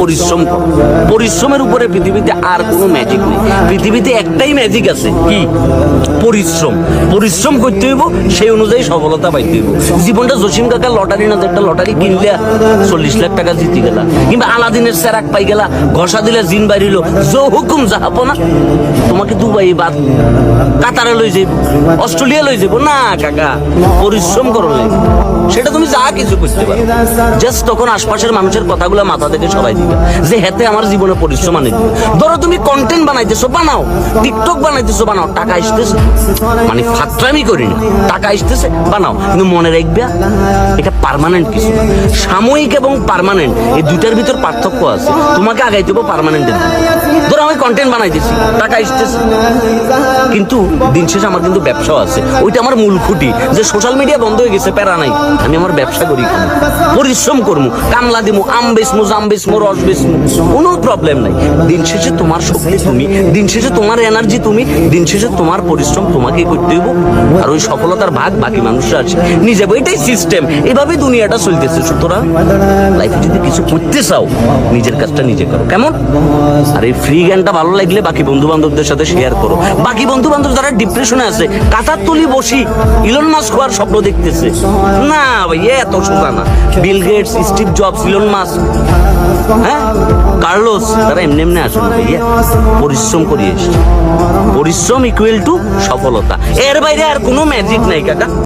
পরিশ্রম করো। পরিশ্রমের উপরে পৃথিবীতে আর কোনো ম্যাজিক নেই। পৃথিবীতে একটাই ম্যাজিক আছে। কি? পরিশ্রম। পরিশ্রম করতে হইব, সেই অনুযায়ী সফলতা পাইতে হইব। জীবনটা জসিম কাকা লটারি না একটা লটারি কিনলে চল্লিশ লাখ টাকা জিতে গেলা। কিংবা আলাদিনের স্যারাক পাই গেলা, ঘষা দিলে জিন বাড়িল। জো হুকুম যাহাবো না তোমাকে দুবাই বাদ কাতারে লই যাইব, অস্ট্রেলিয়া লই যাইব। না কাকা, পরিশ্রম করো। সেটা তুমি যা কিছু করতে পারো। জাস্ট তখন আশপাশের মানুষের কথাগুলো মাথা থেকে সবাই দিবে। যে হেতে আমার জীবনে পরিশ্রম আনে দিবে। ধরো তুমি কন্টেন্ট বানাইতেছো, বানাও। টিকটক বানাইতেছো, বানাও। টাকা আসতেছে। মানে ফাত্রামি করি না টাকা আসতেছে, বানাও। কিন্তু মনে রাখবে, এটা পার্মানেন্ট কিছু সাময়িক এবং পার্মানেন্ট এই দুইটার ভিতর পার্থক্য আছে। তোমাকে আগাইতে হবে পার্মানেন্টের ধরো আমি কন্টেন্ট বানাইতেছি টাকা আসতেছে। কিন্তু দিন শেষে আমার কিন্তু ব্যবসাও আছে। ওইটা আমার মূল খুঁটি। যে সোশ্যাল মিডিয়া বন্ধ হয়ে গেছে, প্যারা নাই। আমি আমার ব্যবসা করি পরিশ্রম করব কামলা দিমু, আম বেচমু, জাম বেচমু রস বেচমু কোনো প্রবলেম নাই। দিন শেষে তোমার শক্তি তুমি, দিন শেষে তোমার এনার্জি তুমি, দিন শেষে তোমার পরিশ্রম তোমাকেই করতে হইব। আর ওই সফলতার ভাগ বাকি মানুষরা আছে। নিজে এটাই সিস্টেম এভাবেই দুনিয়াটা চলতেছে। সুতরাং লাইফে যদি কিছু করতে চাও, নিজের কাজটা নিজে করো। কেমন? আর এই ফ্রি জ্ঞানটা ভালো লাগলে বাকি বন্ধু বান্ধবদের সাথে শেয়ার করো। বাকি বন্ধু বান্ধব যারা ডিপ্রেশনে আছে কাতার তুলি বসি ইলন মাস্ক হওয়ার স্বপ্ন দেখতেছে। না ভাই, এত সোজা না। Bill Gates Steve Jobs Elon Musk হ্যাঁ? কার্লোস, তারা এমনি এমনি আসে না ভাইয়া পরিশ্রম করে এসছে। পরিশ্রম ইকুয়াল টু সফলতা। এর বাইরে আর কোনো ম্যাজিক নাই, কাকা।